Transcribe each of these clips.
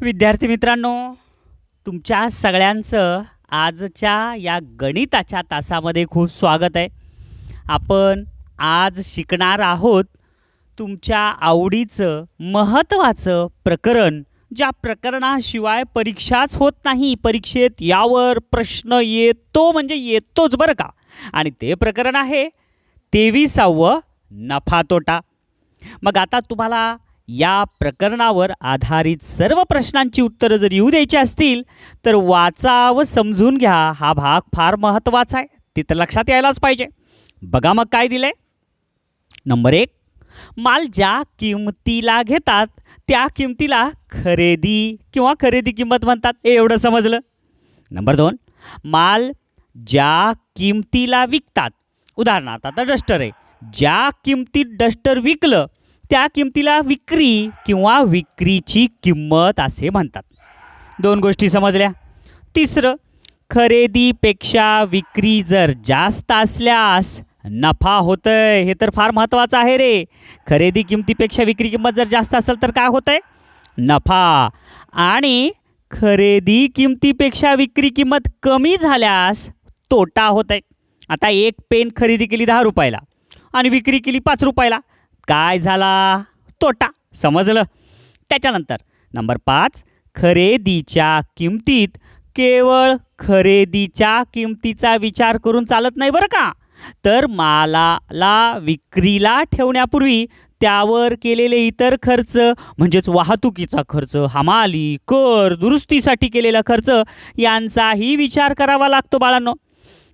विद्यार्थी मित्रांनो तुमच्या सगळ्यांचं आजच्या या गणिताच्या तासामध्ये खूप स्वागत आहे. आपण आज शिकणार आहोत तुमच्या आवडीचं महत्त्वाचं प्रकरण ज्या प्रकरणाशिवाय परीक्षाच होत नाही. परीक्षेत यावर प्रश्न येतो म्हणजे येतोच बरं का? आणि ते प्रकरण आहे तेविसावं नफा तोटा. मग आता तुम्हाला या प्रकरणावर आधारित सर्व प्रश्नांची उत्तरं जर येऊ द्यायची असतील तर वाचा व समजून घ्या. हा भाग फार महत्त्वाचा आहे. तिथं लक्षात यायलाच पाहिजे. बघा मग काय दिलंय. नंबर एक माल ज्या किंमतीला घेतात त्या किंमतीला खरेदी किंवा खरेदी किंमत म्हणतात. हे एवढं समजलं. नंबर दोन माल ज्या किंमतीला विकतात. उदाहरणार्थ आता डस्टर आहे. ज्या किंमतीत डस्टर विकलं त्या किंमतीला विक्री किंवा विक्रीची किंमत असे म्हणतात. दोन गोष्टी समजल्या. तिसरं खरेदीपेक्षा विक्री जर जास्त असल्यास नफा होतंय हे तर फार महत्त्वाचं आहे रे. खरेदी किंमतीपेक्षा विक्री किंमत जर जास्त असेल तर काय होतंय? नफा. आणि खरेदी किंमतीपेक्षा विक्री किंमत कमी झाल्यास तोटा होत आहे आता एक पेन खरेदी केली दहा रुपयाला आणि विक्री केली पाच रुपयाला. काय झाला? तोटा. समजलं? त्याच्यानंतर नंबर पाच खरेदीच्या किंमतीत केवळ खरेदीच्या किंमतीचा विचार करून चालत नाही बरं का? तर मालाला विक्रीला ठेवण्यापूर्वी त्यावर केलेले इतर खर्च म्हणजेच वाहतुकीचा खर्च हमाली कर दुरुस्तीसाठी केलेला खर्च यांचाही विचार करावा लागतो बाळांनो.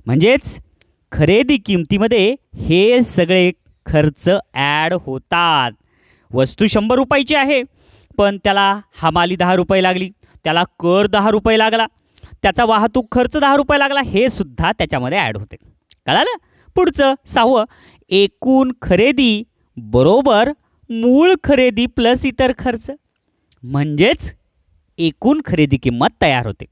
म्हणजेच खरेदी किंमतीमध्ये हे सगळे खर्च ॲड होतात. वस्तू शंभर रुपयाची आहे पण त्याला हमाली दहा रुपये लागली त्याला कर दहा रुपये लागला त्याचा वाहतूक खर्च दहा रुपये लागला हे सुद्धा त्याच्यामध्ये ॲड होते. कळालं? पुढचं सहावं एकूण खरेदी बरोबर मूळ खरेदी प्लस इतर खर्च. म्हणजेच एकूण खरेदी किंमत तयार होते.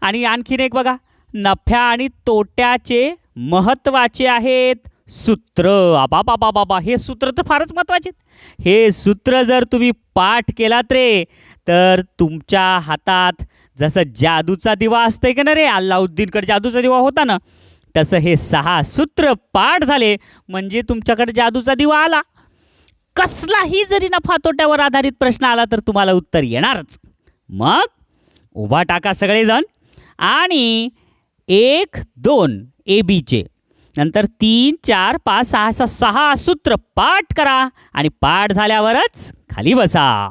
आणि आणखीन एक बघा नफ्या आणि तोट्याचे महत्त्वाचे आहेत. सूत्र. आबा बाबा बाबा हे सूत्र तर फारच महत्त्वाचे आहेत. हे सूत्र जर तुम्ही पाठ केलात रे तर तुमच्या हातात जसं जादूचा दिवा असतंय का ना रे अल्लाउद्दीनकडे जादूचा दिवा होता ना तसं हे सहा सूत्र पाठ झाले म्हणजे तुमच्याकडे जादूचा दिवा आला. कसलाही जरी नफा तोट्यावर आधारित प्रश्न आला तर तुम्हाला उत्तर येणारच. मग उभा टाका सगळेजण. आणि एक दोन ए बीचे नंतर तीन चार पाच सहा सहा सहा सूत्र पाठ करा आणि पाठ झाल्यावरच खाली बसा.